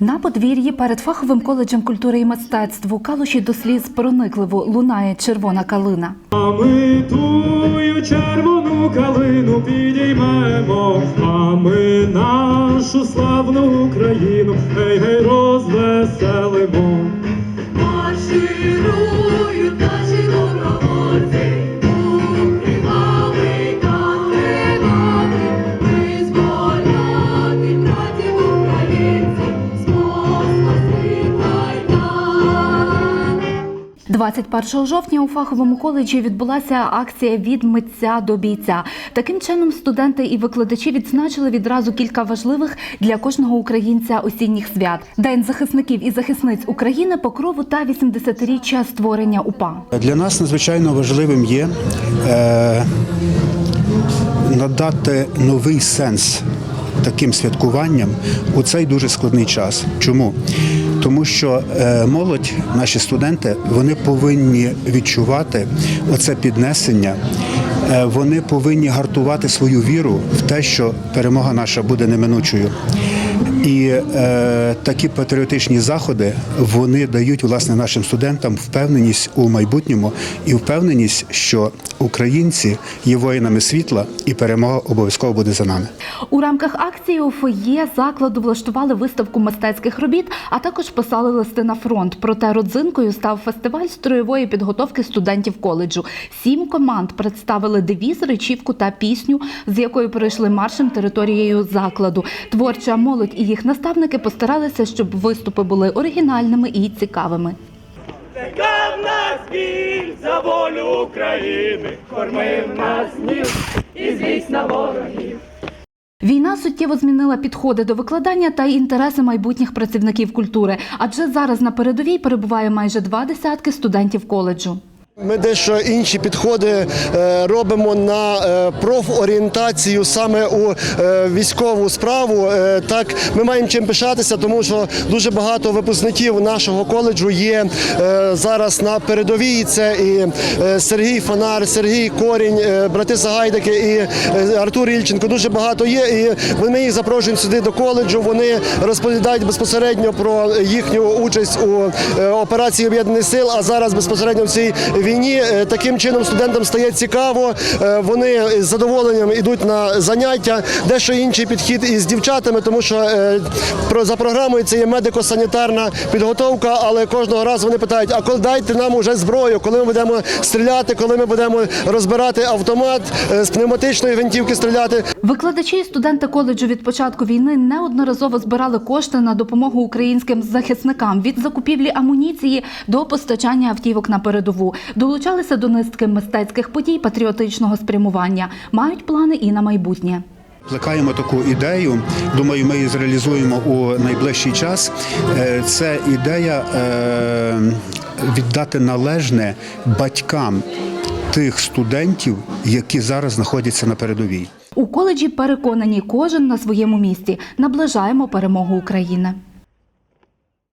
На подвір'ї перед фаховим коледжем культури і мистецтв у калуші до сліз проникливо лунає червона калина. А ми тую червону калину підіймемо, а ми нашу славну Україну, гей, гей, розвеселимо. Марширують 21 жовтня у фаховому коледжі відбулася акція від митця до бійця. Таким чином, студенти і викладачі відзначили відразу кілька важливих для кожного українця осінніх свят: День захисників і захисниць України, покрову та 80-річчя створення УПА. Для нас надзвичайно важливим є е, надати новий сенс таким святкуванням у цей дуже складний час. Чому? Тому що е, молодь, наші студенти, вони повинні відчувати оце піднесення. Е, Вони повинні гартувати свою віру в те, що перемога наша буде неминучою. І е, такі патріотичні заходи вони дають власне нашим студентам впевненість у майбутньому і впевненість, що українці є воїнами світла, і перемога обов'язково буде за нами. У рамках акції у фоє закладу влаштували виставку мистецьких робіт, а також писали листи на фронт. Проте родзинкою став фестиваль строєвої підготовки студентів коледжу. Сім команд представили девіз, речівку та пісню, з якою перейшли маршем територією закладу. Творча молодь і їх наставники постаралися, щоб виступи були оригінальними і цікавими. Така в нас біль за волю України, кормив нас ніж і злість на ворогів. Війна суттєво змінила підходи до викладання та інтереси майбутніх працівників культури, адже зараз на передовій перебуває майже два десятки студентів коледжу. Ми дещо інші підходи е, робимо на е, профорієнтацію саме у е, військову справу. Так, ми маємо чим пишатися, тому що дуже багато випускників нашого коледжу є зараз на передовій. Це і Сергій Фонар, Сергій Корінь, брати Сагайдики і Артур Ільченко. Дуже багато є. І ми їх запрошуємо сюди до коледжу. Вони розповідають безпосередньо про їхню участь у операції об'єднаних сил. А зараз безпосередньо в цій війні Е, таким чином студентам стає цікаво. Е, Вони з задоволенням йдуть на заняття. Дещо інший підхід із дівчатами, тому що е, за програмою це є медико-санітарна підготовка. Але кожного разу вони питають: а коли дайте нам уже зброю, коли ми будемо стріляти, коли ми будемо розбирати автомат з пневматичної гвинтівки стріляти. Викладачі і студенти коледжу від початку війни неодноразово збирали кошти на допомогу українським захисникам від закупівлі амуніції до постачання автівок на передову. Долучалися до низки мистецьких подій патріотичного спрямування. Мають плани і на майбутнє. Плекаємо таку ідею. Думаю, ми її зреалізуємо у найближчий час. Е, Це ідея е, віддати належне батькам тих студентів, які зараз знаходяться на передовій. У коледжі переконані, кожен на своєму місці наближаємо перемогу України.